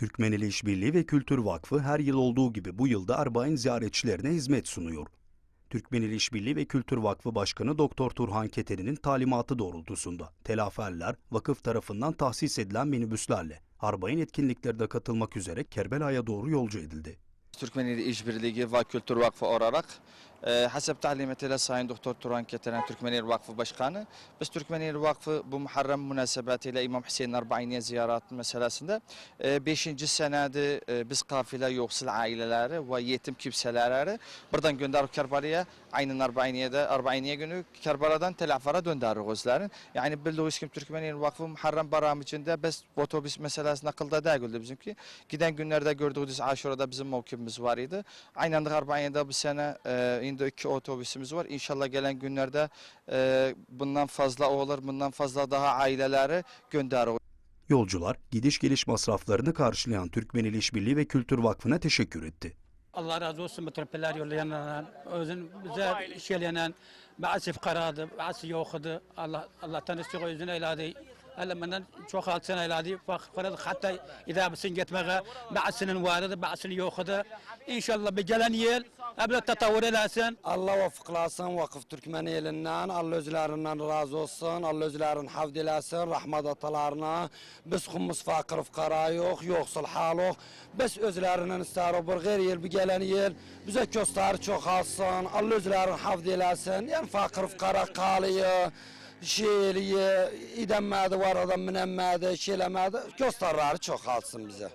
Türkmeneli İşbirliği ve Kültür Vakfı her yıl olduğu gibi bu yılda Arbain ziyaretçilerine hizmet sunuyor. Türkmeneli İşbirliği ve Kültür Vakfı Başkanı Doktor Turhan Keteli'nin talimatı doğrultusunda telaferler vakıf tarafından tahsis edilen minibüslerle Arbain etkinliklerine katılmak üzere Kerbela'ya doğru yolcu edildi. Türkmenili İşbirliği ve Kültür Vakfı olarak hasep talimetiyle Sayın Doktor Turan Ketenen Türkmenili Vakfı Başkanı biz Türkmenili Vakfı bu Muharrem münasebetiyle İmam Hüseyin Arba'iniye ziyaret meselesinde 5. senede e, biz kafile yoksul aileleri ve yetim kimseleri buradan gönderip Kerbala'ya aynen Arba'iniye'de Arba'iniye günü Kerbala'dan Telafara döndürürüz özlerin. Yani bildiğiniz gibi Türkmenili Vakfı Muharrem baram içinde biz otobüs meselesi nakılda değildi bizimki. Giden günlerde gördüğünüz Aşura'da bizim mevkimiz var idi. Aynen de Arba'iniye'de bu sene e, indi iki otobüsümüz var. İnşallah gelen günlerde e, bundan fazla olur, bundan fazla daha aileleri göndeririz. Yolcular gidiş geliş masraflarını karşılayan Türkmeneli İşbirliği ve Kültür Vakfı'na teşekkür etti. Allah razı olsun bu tırpiler yollayanlardan, özün bize şeylenen, bazı fıkaradı, bazı yokudu. Allah Allah'tan istiyor özün eyladi. Allah benden çok altın eyladi. Fakir hatta idabısın gitmeye, bazısının vardı, bazısının yokudu. İnşallah bir gelen yıl, abla tatavur edersin. Allah vafıklasın vakıf Türkmen elinden, Allah özlerinden razı olsun, Allah özlerin havd eylesin, rahmet atalarına. Biz humus fakir fukara yok, yoksul hal yok. Biz özlerinden ister bir gayr yıl, bir gelen yıl, bize köster çok alsın, Allah özlerin havd eylesin. Yani fakir fukara kalıyor, şeyliye, idemmedi var adam minemmedi, şeylemedi, gösterleri çok alsın bize.